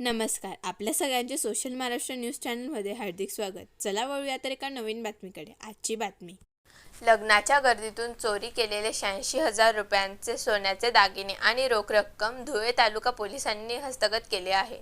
नमस्कार. आपल्या सगळ्यांचे सोशल महाराष्ट्र न्यूज चॅनलमध्ये हार्दिक स्वागत. चला वळूया तर एका नवीन बातमीकडे. आजची बातमी. लग्नाच्या गर्दीतून चोरी केलेले शहाऐंशी हजार रुपयांचे सोन्याचे दागिने आणि रोख रक्कम धुळे तालुका पोलिसांनी हस्तगत केले आहे.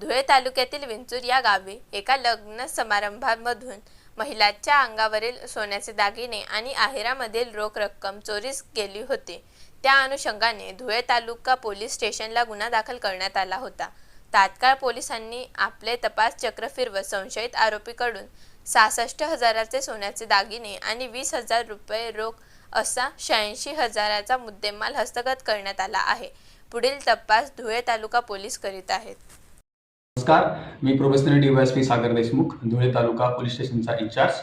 धुळे तालुक्यातील विंचूर या गावी एका लग्न समारंभामधून महिलाच्या अंगावरील सोन्याचे दागिने आणि आहेरामधील रोख रक्कम चोरीस गेली होती. त्या अनुषंगाने धुळे तालुका पोलीस स्टेशनला गुन्हा दाखल करण्यात आला होता. तात्काळ पोलिसांनी आपले तपास चक्र फिरवत संशयित आरोपीकडून सहासष्ट हजाराचे सोन्याचे दागिने आणि वीस हजार रुपये रोख असा शहाऐंशी हजाराचा मुद्देमाल हस्तगत करण्यात आला आहे. पुढील तपास धुळे तालुका पोलीस करीत आहेत. नमस्कार. मी professional DYSP Sagar Deshmukh Dhule taluka police स्टेशनचा इन्चार्ज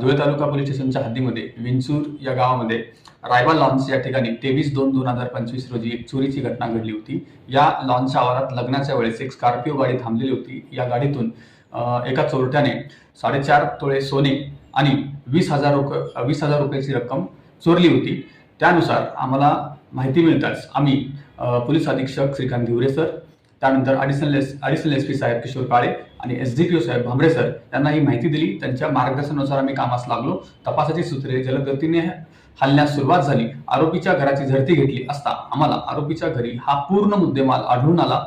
धुळे तालुका पोलीस स्टेशनच्या हद्दीमध्ये विंचूर या गावामध्ये रायबा लॉन्स या ठिकाणी तेवीस दोन दोन हजार पंचवीस रोजी एक चोरीची घटना घडली होती. या लॉन्सच्या आवारात लग्नाच्या वेळेस एक स्कॉर्पिओ गाडी थांबलेली होती. या गाडीतून एका चोरट्याने साडेचार तोळे सोने आणि वीस हजार रुप वीस हजार रुपयाची रक्कम चोरली होती. त्यानुसार आम्हाला माहिती मिळताच आम्ही पोलीस अधीक्षक श्रीकांत धिवरे सर त्यानंतर additional S additional S P साहेब किशोर काळे आणि एस डी पी ओ साहेब भांबरे सर यांना ही माहिती दिली. त्यांच्या मार्गदर्शनानुसार आम्ही कामास लागलो. तपासाची सूत्रे जलदगतीने हलण्यास सुरुवात झाली. आरोपीच्या घराची झडती घेतली असता आम्हाला आरोपीच्या घरी हा पूर्ण मुद्देमाल आढळून आला.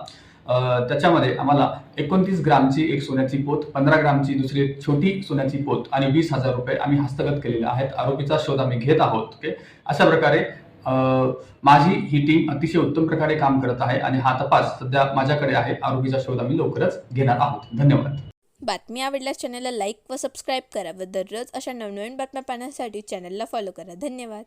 त्याच्यामध्ये आम्हाला एकोणतीस ग्रामची एक सोन्याची पोत पंधरा ग्रामची दुसरी छोटी सोन्याची पोत आणि वीस हजार रुपये आम्ही हस्तगत केलेले आहेत. आरोपीचा शोध आम्ही घेत आहोत ओके? अशा प्रकारे माझी ही टीम अतिशय उत्तम प्रकारे काम करत आहे आणि हा तपास सध्या माझ्याकडे आहे. आरोपीचा शोध आम्ही लवकरच घेणार आहोत. धन्यवाद. बातमी आवडल्यास चॅनलला लाईक व सबस्क्राईब करा व दररोज अशा नवनवीन बातम्या पाहण्यासाठी चॅनलला फॉलो करा. धन्यवाद.